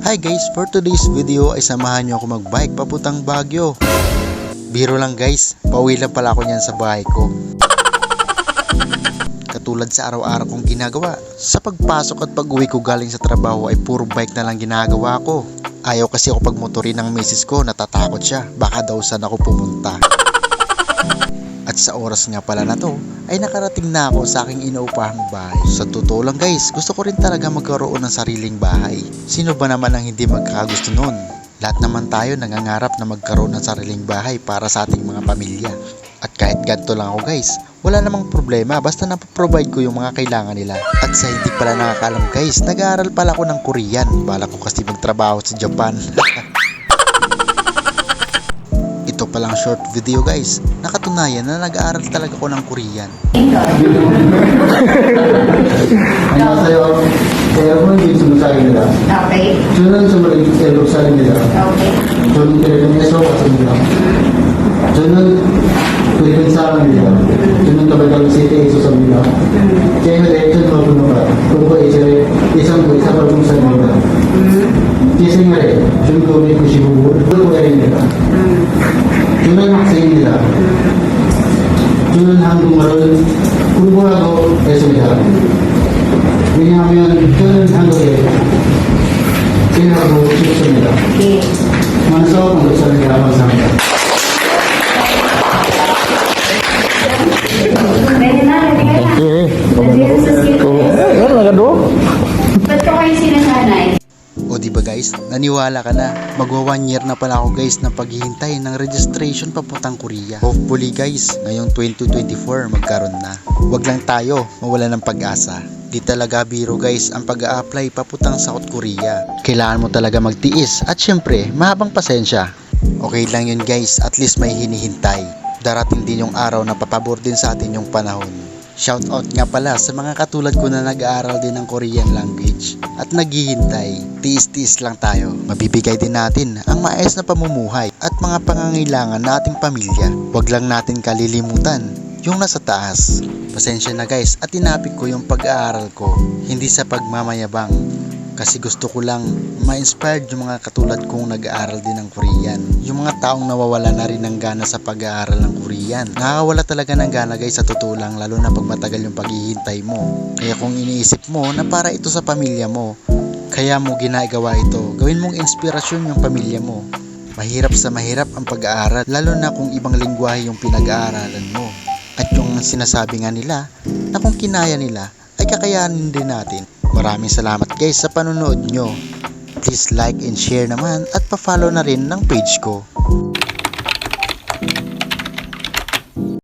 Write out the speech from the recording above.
Hi guys, for today's video ay samahan nyo ako magbike papuntang Baguio. Biro lang guys, pauwi lang pala ako niyan sa bahay ko. Katulad sa araw-araw kong ginagawa, sa pagpasok at pag-uwi ko galing sa trabaho ay puro bike na lang ginagawa ko. Ayaw kasi ako pagmotorin ng misis ko, natatakot siya, baka daw saan ako pumunta. At sa oras nga pala na to, ay nakarating na ako sa aking inuupahang bahay. Sa totoo lang guys, gusto ko rin talaga magkaroon ng sariling bahay. Sino ba naman ang hindi magkakagusto nun? Lahat naman tayo nangangarap na magkaroon ng sariling bahay para sa ating mga pamilya. At kahit ganito lang ako guys, wala namang problema basta napaprovide ko yung mga kailangan nila. At sa hindi pala nakakalam guys, nag-aaral pala ako ng Korean. Bala ko kasi magtrabaho sa Japan. Ito palang short video guys. Nakatunayan na nag-aaral talaga ako ng Korean. 안녕하세요. 네, 여러분이 지금 사입니다. Okay. 저는 27살입니다. Okay. 저는 필리핀에서 왔습니다. 저는 필리핀 사람입니다. 저는 더블강 시티에 있었습니다. 제 레이튼 머분노가 그리고 이제 이상부 이사발공사입니다. 제 생활에 저는 995를 고향입니다. 저는 학생입니다. 저는 한국말을 공부하고 했습니다. 왜냐하면 저는 한국에 생활하고 싶습니다. Okay. 만서 감사합니다. Guys, naniwala ka na. Magwa one year na pala ako guys na paghihintay ng registration papuntang Korea. Hopefully guys, ngayong 2024 magkaroon na. Huwag lang tayo mawala ng pag-asa. Di talaga biro guys ang pag apply papuntang South Korea. Kailangan mo talaga magtiis at syempre mahabang pasensya. Okay lang yun guys, at least may hinihintay. Darating din yung araw na papabor din sa atin yung panahon. Shoutout nga pala sa mga katulad ko na nag-aaral din ng Korean language at naghihintay. Tiis-tiis lang tayo. Mabibigay din natin ang maayos na pamumuhay at mga pangangailangan nating pamilya. Huwag lang natin kalilimutan yung nasa taas. Pasensya na guys at tinapik ko yung pag-aaral ko. Hindi sa pagmamayabang kasi gusto ko lang ma-inspired yung mga katulad kong nag-aaral din ng Korean. Yung mga taong nawawala na rin ng gana sa pag-aaral ng Korean. Nakakawala talaga ng gana guys sa totoo lang lalo na pag matagal yung paghihintay mo. Kaya kung iniisip mo na para ito sa pamilya mo, kaya mo ginagawa ito, gawin mong inspirasyon yung pamilya mo. Mahirap sa mahirap ang pag-aaral lalo na kung ibang lingwahe yung pinag-aaralan mo. At yung sinasabi nga nila na kung kinaya nila ay kakayanin din natin. Maraming salamat guys sa panonood nyo. Please like and share naman at pa-follow na rin ng page ko.